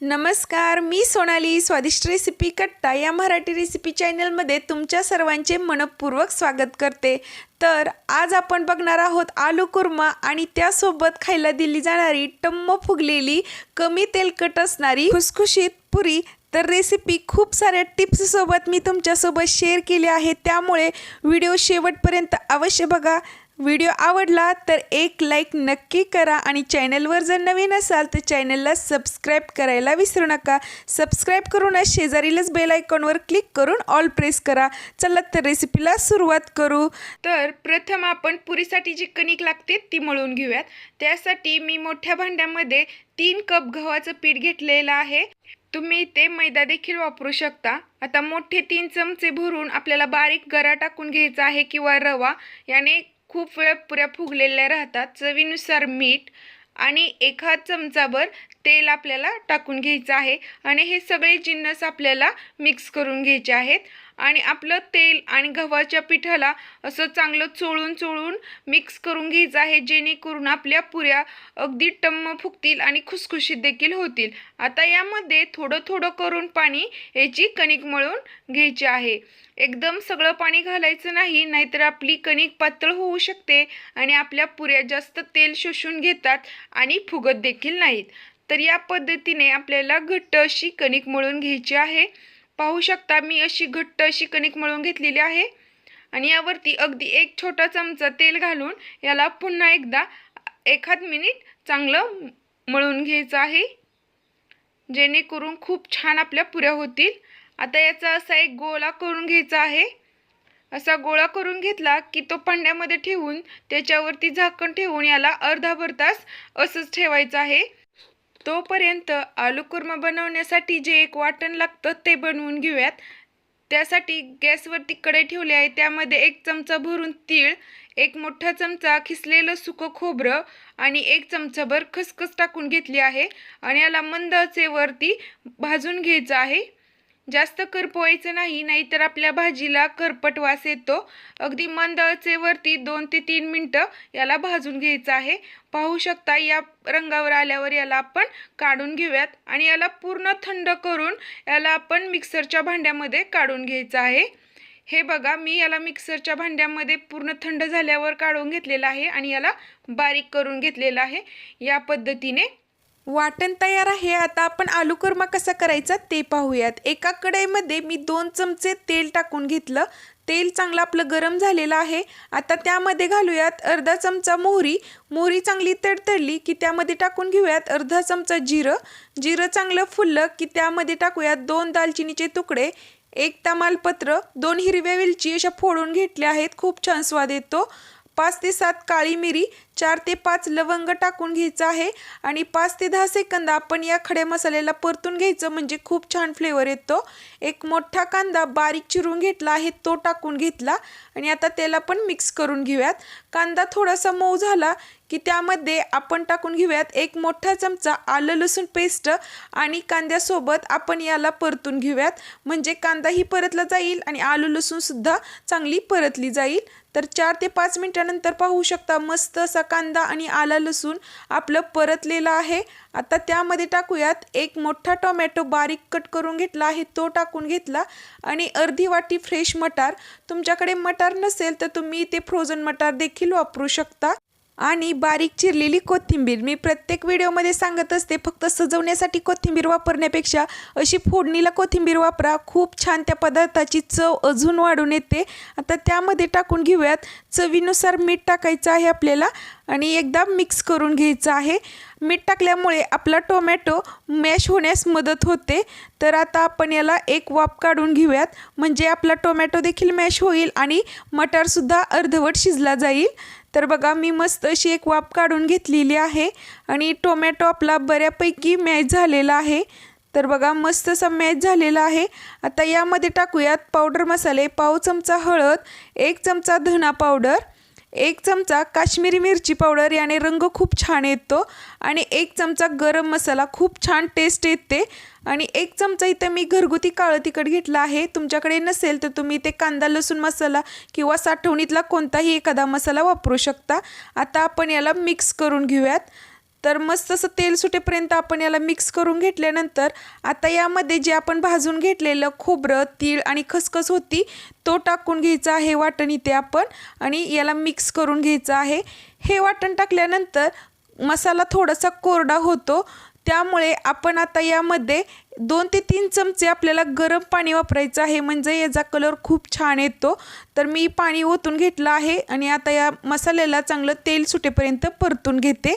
नमस्कार मी सोनाली. स्वादिष्ट रेसिपी कट्टा या मराठी रेसिपी चॅनलमध्ये तुमच्या सर्वांचे मनपूर्वक स्वागत करते. तर आज आपण बघणार आहोत आलू कुर्मा आणि त्यासोबत खायला दिली जाणारी टम्म फुगलेली कमी तेलकट असणारी खुसखुशीत पुरी. तर रेसिपी खूप साऱ्या टिप्ससोबत मी तुमच्यासोबत शेअर केली आहे. त्यामुळे व्हिडिओ शेवटपर्यंत अवश्य बघा. व्हिडिओ आवडला तर एक लाईक नक्की करा आणि चॅनलवर जर नवीन असाल तर चॅनलला सबस्क्राईब करायला विसरू नका. सबस्क्राईब करूनच शेजारीलच बेल आयकॉनवर क्लिक करून ऑल प्रेस करा. चला तर रेसिपीला सुरुवात करू. तर प्रथम आपण पुरीसाठी जी कणिक लागते ती मळून घेऊयात. त्यासाठी मी मोठ्या भांड्यामध्ये तीन कप गव्हाचं पीठ घेतलेलं आहे. तुम्ही ते मैदा देखील वापरू शकता. आता मोठे तीन चमचे भरून आपल्याला बारीक गरा टाकून घ्यायचा आहे किंवा रवा. याने खूप वेळ पुऱ्या फुगलेल्या राहतात. चवीनुसार मीठ आणि एखाद चमचाभर तेल आपल्याला टाकून घ्यायचं आहे. आणि हे सगळे जिन्नस आपल्याला मिक्स करून घ्यायचे आहेत. आणि आपलं तेल आणि गव्हाच्या पिठाला असं चांगलं चोळून चोळून मिक्स करून घ्यायचं आहे जेणेकरून आपल्या पुऱ्या अगदी टम्म फुगतील आणि खुसखुशीत देखील होतील. आता यामध्ये थोडं थोडं करून पाणी याची कणिक मळून घ्यायची आहे. एकदम सगळं पाणी घालायचं नाही नाहीतर आपली कणिक पातळ होऊ शकते आणि आपल्या पुऱ्या जास्त तेल शोषून घेतात आणि फुगत देखील नाहीत. तर या पद्धतीने आपल्याला घट्ट अशी कणिक मळून घ्यायची आहे. पाहू शकता मी अशी घट्ट अशी कणिक मळून घेतलेली आहे. आणि यावरती अगदी एक छोटा चमचा तेल घालून याला पुन्हा एकदा एखाद मिनिट चांगलं मळून घ्यायचं आहे. जेणेकरून खूप छान आपल्या पुऱ्या होतील. आता याचा असा एक गोळा करून घ्यायचा आहे. असा गोळा करून घेतला की तो पांड्यामध्ये ठेवून त्याच्यावरती झाकण ठेवून याला अर्धाभर तास असंच ठेवायचं आहे. तोपर्यंत आलू कुर्मा बनवण्यासाठी जे एक वाटण लागतं ते बनवून घेऊयात. त्यासाठी गॅसवरती कढई ठेवली आहे. त्यामध्ये एक चमचा भरून तीळ एक मोठा चमचा खिसलेलं सुकं खोबरं आणि एक चमचाभर खसखस टाकून घेतली आहे. आणि याला मंद वरती भाजून घ्यायचं आहे. जास्त करपवायचं नाही नाहीतर आपल्या भाजीला करपट वास येतो. अगदी मंद आचेवरती दोन ते तीन मिनटं याला भाजून घ्यायचं आहे. पाहू शकता या रंगावर आल्यावर याला आपण काढून घेऊयात आणि याला पूर्ण थंड करून याला आपण मिक्सरच्या भांड्यामध्ये काढून घ्यायचं आहे. हे बघा मी याला मिक्सरच्या भांड्यामध्ये पूर्ण थंड झाल्यावर काढून घेतलेलं आहे आणि याला बारीक करून घेतलेलं आहे. या पद्धतीने वाटण तयार आहे. आता आपण आलू कुर्मा कसा करायचा ते पाहूयात. एका कढईमध्ये मी दोन चमचे तेल टाकून घेतलं. तेल चांगलं आपलं गरम झालेलं आहे. आता त्यामध्ये घालूयात अर्धा चमचा मोहरी. मोहरी चांगली तडतडली की त्यामध्ये टाकून घेऊयात अर्धा चमचा जिरं. जिरं चांगलं फुललं की त्यामध्ये टाकूयात दोन दालचिनीचे तुकडे एक तमालपत्र दोन हिरव्या वेलची अशा फोडून घेतल्या आहेत. खूप छान स्वाद येतो. पाच ते सात काळी मिरी चार ते पाच लवंग टाकून घ्यायचं आहे आणि पाच ते दहा सेकंद आपण या खड्या मसाल्याला परतून घ्यायचं म्हणजे खूप छान फ्लेवर येतो. एक मोठा कांदा बारीक चिरून घेतला आहे तो टाकून घेतला आणि आता त्याला पण मिक्स करून घेऊयात. कांदा थोडासा मऊ झाला की त्यामध्ये आपण टाकून घेऊयात एक मोठा चमचा आलं लसूण पेस्ट आणि कांद्यासोबत आपण याला परतून घेऊयात. म्हणजे कांदाही परतला जाईल आणि आलू लसूणसुद्धा चांगली परतली जाईल. तर चार ते पाच मिनटानंतर पाहू शकता मस्त असा कांदा आणि आला लसूण आपलं परतलेलं आहे. आता त्यामध्ये टाकूयात एक मोठा टोमॅटो बारीक कट करून घेतला आहे तो टाकून घेतला. आणि अर्धी वाटी फ्रेश मटार. तुमच्याकडे मटार नसेल तर तुम्ही इथे फ्रोझन मटार देखील वापरू शकता. आणि बारीक चिरलेली कोथिंबीर. मी प्रत्येक व्हिडिओमध्ये सांगत असते फक्त सजवण्यासाठी कोथिंबीर वापरण्यापेक्षा अशी फोडणीला कोथिंबीर वापरा. खूप छान त्या पदार्थाची चव अजून वाढून येते. आता त्यामध्ये टाकून घेऊयात. चवीनुसार मीठ टाकायचं आहे आपल्याला आणि एकदा मिक्स करून घ्यायचं आहे. मीठ टाकल्यामुळे आपला टोमॅटो मॅश होण्यास मदत होते. तर आता आपण याला एक वाफ काढून घेऊयात. म्हणजे आपला टोमॅटो देखील मॅश होईल आणि मटारसुद्धा अर्धवट शिजला जाईल. तर बघा मी मस्त अशी एक वाफ काढून घेतलेली आहे आणि टोमॅटो आपला बऱ्यापैकी मॅच झालेला आहे. तर बघा मस्त असा मॅच झालेला आहे. आता यामध्ये टाकूयात पावडर मसाले पाव चमचा हळद एक चमचा धना पावडर एक चमचा काश्मीरी मिरची पावडर याने रंग खूप छान येतो आणि एक चमचा गरम मसाला खूप छान टेस्ट येते. आणि एक चमचा इथं मी घरगुती काळं तिखट घेतलं आहे. तुमच्याकडे नसेल तर तुम्ही ते कांदा लसूण मसाला किंवा साठवणीतला कोणताही एखादा मसाला वापरू शकता. आता आपण याला मिक्स करून घेऊयात. तर मस्त असं तेल सुटेपर्यंत आपण याला मिक्स करून घेतल्यानंतर आता यामध्ये जे आपण भाजून घेतलेलं खोबरं तीळ आणि खसखस होती तो टाकून घ्यायचा आहे वाटण इथे आपण आणि याला मिक्स करून घ्यायचं आहे. हे वाटण टाकल्यानंतर मसाला थोडासा कोरडा होतो त्यामुळे आपण आता यामध्ये दोन ते तीन चमचे आपल्याला गरम पाणी वापरायचं आहे. म्हणजे याचा कलर खूप छान येतो. तर मी पाणी ओतून घेतलं आहे आणि आता या मसाल्याला चांगलं तेल सुटेपर्यंत परतून घेते.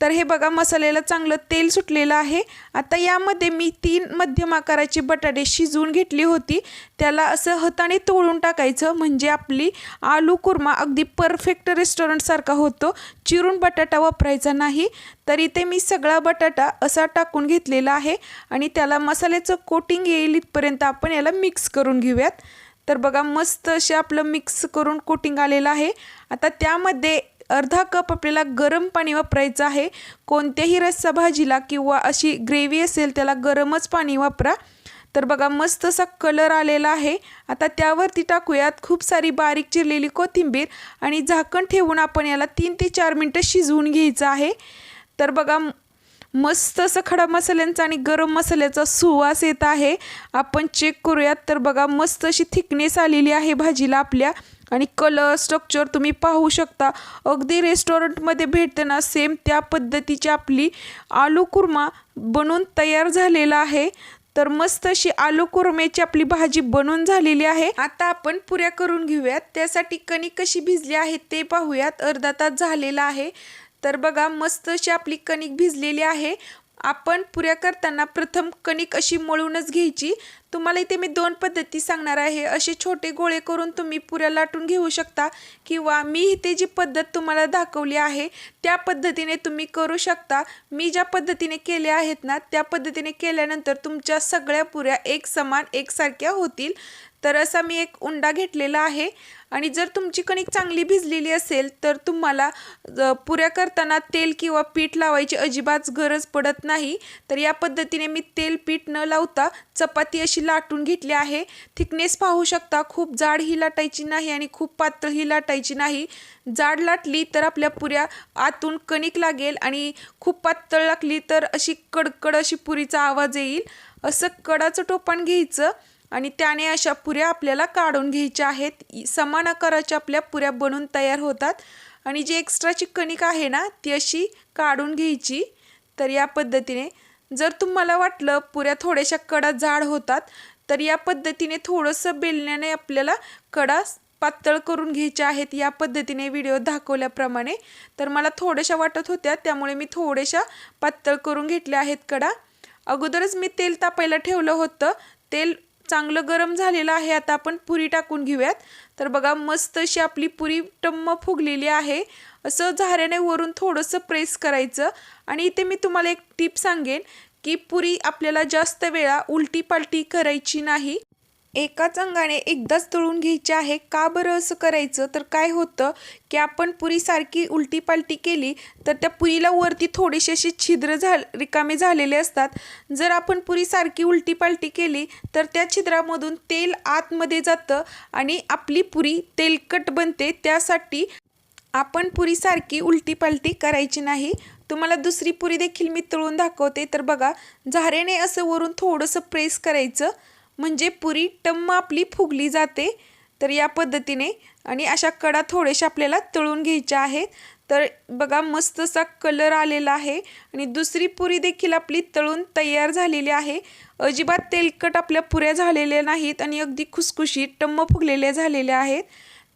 तर हे बघा मसाल्याला चांगलं तेल सुटलेलं आहे. आता यामध्ये मी तीन मध्यम आकाराची बटाटे शिजवून घेतली होती. त्याला असं हाताने तोडून टाकायचं म्हणजे आपली आलू कुर्मा अगदी परफेक्ट रेस्टॉरंटसारखा होतो. चिरून बटाटा वापरायचा नाही. तर इथे मी सगळा बटाटा असा टाकून घेतलेला आहे आणि त्याला मसाल्याचं कोटिंग येईल इथपर्यंत आपण याला मिक्स करून घेऊयात. तर बघा मस्त असे आपलं मिक्स करून कोटिंग आलेलं आहे. आता त्यामध्ये अर्धा कप आपल्याला गरम पाणी वापरायचं आहे. कोणत्याही रस्सा भाजीला किंवा अशी ग्रेव्ही असेल त्याला गरमच पाणी वापरा. तर बघा मस्त असा कलर आलेला आहे. आता त्यावरती टाकूयात खूप सारी बारीक चिरलेली कोथिंबीर आणि झाकण ठेवून आपण याला तीन ते चार मिनटं शिजवून घ्यायचं आहे. तर बघा मस्त असं खडा मसाल्यांचा आणि गरम मसाल्याचा सुवास येत आहे. आपण चेक करूयात. तर बघा मस्त अशी थिकनेस आलेली आहे भाजीला आपल्या. आणि कलर स्ट्रक्चर तुम्ही पाहू शकता. अगदी रेस्टॉरंटमध्ये भेटते ना सेम त्या पद्धतीची आपली आलू कुर्मा बनून तयार झालेला आहे. तर मस्त अशी आलू कुर्म्याची आपली भाजी बनून झालेली आहे. आता आपण पुऱ्या करून घेऊयात. त्यासाठी कणिक कशी भिजली आहे ते पाहूयात. अर्धा तास झालेला आहे. तर बघा मस्त अशी आपली कणिक भिजलेली आहे. आपण पुऱ्या करताना प्रथम कणिक अशी मळूनच घ्यायची. तुम्हाला इथे मी दोन पद्धती सांगणार आहे. असे छोटे गोळे करून तुम्ही पुऱ्या लाटून घेऊ शकता किंवा मी इथे जी पद्धत तुम्हाला दाखवली आहे त्या पद्धतीने तुम्ही करू शकता. मी ज्या पद्धतीने केल्या आहेत ना त्या पद्धतीने केल्यानंतर तुमच्या सगळ्या पुऱ्या एक समान एकसारख्या होतील. तर असा मी एक उंडा घेतलेला आहे. आणि जर तुमची कणिक चांगली भिजलेली असेल तर तुम्हाला पुऱ्या करताना तेल किंवा पीठ लावायची अजिबात गरज पडत नाही. तर या पद्धतीने मी तेल पीठ न लावता चपाती अशी लाटून घेतली आहे. थिकनेस पाहू शकता खूप जाड ही लाटायची नाही आणि खूप पातळ ही लाटायची नाही. जाड लाटली तर आपल्या पुऱ्या आतून कणिक लागेल आणि खूप पातळ लागली तर अशी कडकड अशी पुरीचा आवाज येईल. असं कडाचं टोपण घ्यायचं. आणि त्याने अशा पुऱ्या आपल्याला काढून घ्यायच्या आहेत. समान आकाराच्या आपल्या पुऱ्या बनून तयार होतात. आणि जी एक्स्ट्राची कणिक आहे ना ती अशी काढून घ्यायची. तर या पद्धतीने जर तुम्हाला वाटलं पुऱ्या थोड्याशा कडा जाड होतात तर या पद्धतीने थोडंसं बेलण्याने आपल्याला कडा पातळ करून घ्यायच्या आहेत. या पद्धतीने व्हिडिओ दाखवल्याप्रमाणे. तर मला थोड्याशा वाटत होत्या त्यामुळे मी थोड्याशा पातळ करून घेतल्या आहेत कडा. अगोदरच मी तेल तापायला ठेवलं होतं. तेल चांगलं गरम झालेलं आहे आता आपण पुरी टाकून घेऊयात. तर बघा मस्त अशी आपली पुरी टम्म फुगलेली आहे. असं झाऱ्याने वरून थोडंसं प्रेस करायचं. आणि इथे मी तुम्हाला एक टिप सांगेन की पुरी आपल्याला जास्त वेळा उलटी पालटी करायची नाही. एकाच अंगाने एकदाच तळून घ्यायचे आहे का बरं असं करायचं? तर काय होतं की आपण पुरी सारखी उलटी पालटी केली तर त्या पुरीला वरती थोडेसे असे छिद्र झा रिकामे झालेले असतात. जर आपण पुरी सारखी उलटी पालटी केली तर त्या छिद्रामधून तेल आतमध्ये जातं आणि आपली पुरी तेलकट बनते. त्यासाठी आपण पुरीसारखी उलटी पालटी करायची नाही. तुम्हाला दुसरी पुरी देखील मी तळून दाखवते. तर बघा झारेने असं वरून थोडंसं प्रेस करायचं. म्हणजे पुरी टम्म आपली फुगली जाते तर या पद्धतीने. आणि अशा कडा थोड्याशा आपल्याला तळून घ्यायच्या आहेत. तर बघा मस्त असा कलर आलेला आहे. आणि दुसरी पुरी देखील आपली तळून तयार झालेली आहे. अजिबात तेलकट आपल्या पुऱ्या झालेल्या नाहीत आणि अगदी खुसखुशीत टम्म फुगलेल्या झालेल्या आहेत.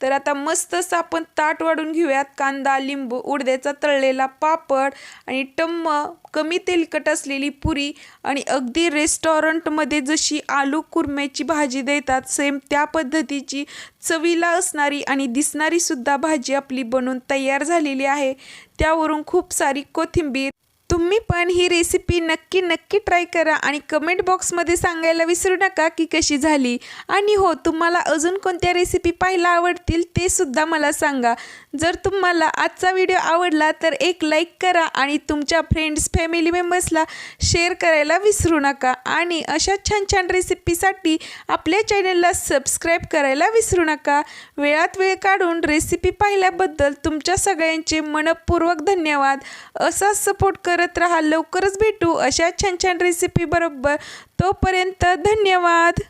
तर आता मस्त असं आपण ताट वाढून घेऊयात. कांदा लिंबू उडद्याचा तळलेला पापड आणि टम्म कमी तेलकट असलेली पुरी आणि अगदी रेस्टॉरंटमध्ये जशी आलू कुर्म्याची भाजी देतात सेम त्या पद्धतीची चवीला असणारी आणि दिसणारीसुद्धा भाजी आपली बनून तयार झालेली आहे. त्यावरून खूप सारी कोथिंबीर तुम्ही पण ही रेसिपी नक्की नक्की ट्राय करा आणि कमेंट बॉक्समध्ये सांगायला विसरू नका की कशी झाली. आणि हो तुम्हाला अजून कोणत्या रेसिपी पाहायला आवडतील ते सुद्धा मला सांगा. जर तुम्हाला आजचा व्हिडिओ आवडला तर एक लाईक करा आणि तुमच्या फ्रेंड्स फॅमिली मेंबर्सला शेअर करायला विसरू नका. आणि अशा छान छान रेसिपीसाठी आपल्या चॅनलला सबस्क्राईब करायला विसरू नका. वेळात वेळ काढून रेसिपी पाहिल्याबद्दल तुमच्या सगळ्यांचे मनपूर्वक धन्यवाद. असाच सपोर्ट कर करत राहा. लवकरच भेटू अशा छान छान रेसिपी बरोबर. तोपर्यंत धन्यवाद.